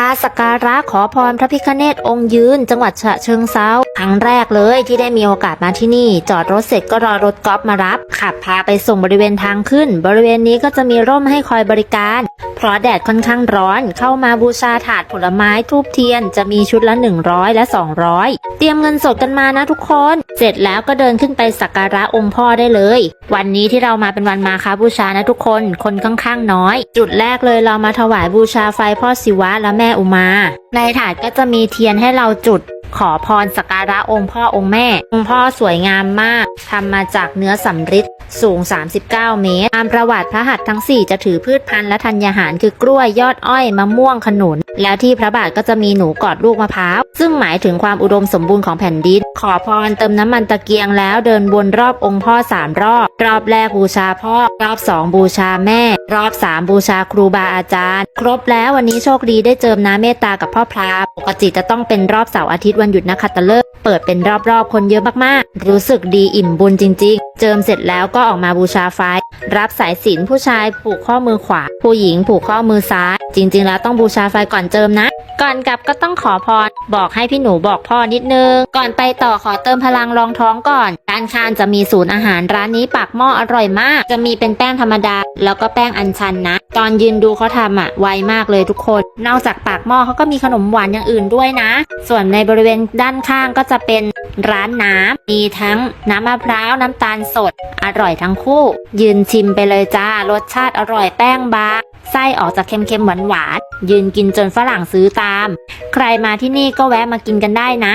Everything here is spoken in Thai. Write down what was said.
อาสักการะขอพรพระพิฆเนศองค์ยืน จังหวัดฉะเชิงเซาครั้งแรกเลยที่ได้มีโอกาสมาที่นี่ จอดรถเสร็จก็รอรถกอล์ฟมารับ ขับพาไปส่งบริเวณทางขึ้น บริเวณนี้ก็จะมีร่มให้คอยบริการ เพราะแดดค่อนข้างร้อน เข้ามาบูชาถาดผลไม้ทูบเทียนจะมีชุดละ 100 และ 200 เตรียมเงินสดกันมานะทุกคน เสร็จแล้วก็เดินขึ้นไปสักการะองค์พ่อได้เลย วันนี้ที่เรามาเป็นวันมาคาบูชานะทุกคน คนค่อนข้างน้อย จุดแรกเลยเรามาถวายบูชาไฟพ่อศิวะและแม่อุมา ในถาดก็จะมีเทียนให้เราจุด ขอพรสักการะองค์พ่อองค์แม่ องค์พ่อสวยงามมากทำมาจากเนื้อสำริดสูง 39 เมตร ตามประวัติพระหัตถ์ทั้ง 4 จะถือพืชพันธุ์และธัญญาหารคือกล้วยยอดอ้อยมะม่วงขนุน แล้วที่พระบาทก็จะมีหนูกอดลูกมะพร้าว ซึ่งหมายถึงความอุดมสมบูรณ์ของแผ่นดิน ขอพรเติมน้ำมันตะเกียงแล้วเดินวนรอบองค์พ่อสามรอบ รอบแรกบูชาพ่อ รอบสองบูชาแม่ รอบสามบูชาครูบาอาจารย์ ครบแล้ววันนี้โชคดีได้เจิมน้าเมตตากับพ่อพราปกติจะต้องเป็นรอบเสาร์อาทิตย์วันหยุดนักขัตฤกษ์เปิดเป็นรอบๆคนเยอะมากๆ รู้สึกดีอิ่มบุญจริง ๆ จิมเสร็จแล้วก็ออกมาบูชาไฟ รับสายสิญจนผู้ชายผูกข้อมือขวา ผู้หญิงผูกข้อมือซ้าย จริง ๆ แล้วต้องบูชาไฟก่อนเจิมนะ ก่อนกลับก็ต้องขอพร บอกให้พี่หนูบอกพ่อนิดนึง ก่อนไปต่อขอเติมพลังรองท้องก่อนด้านข้างจะมีศูนย์อาหารร้านนี้ปากหม้ออร่อยมาก จะมีเป็นแป้งธรรมดา แล้วก็แป้งอัญชันนะ ตอนยืนดูเขาทำอะไวมากเลยทุกคน นอกจากปากหม้อเขาก็มีขนมหวานอย่างอื่นด้วยนะ ส่วนในบริเวณด้านข้างก็จะเป็น ร้านน้ำมีทั้งน้ำมะพร้าวน้ำตาลสด อร่อยทั้งคู่ ยืนชิมไปเลยจ้ารสชาติอร่อยแป้งบางไส้ออกจากเค็มๆหวานๆยืนกินจนฝรั่งซื้อตาม ใครมาที่นี่ก็แวะมากินกันได้นะ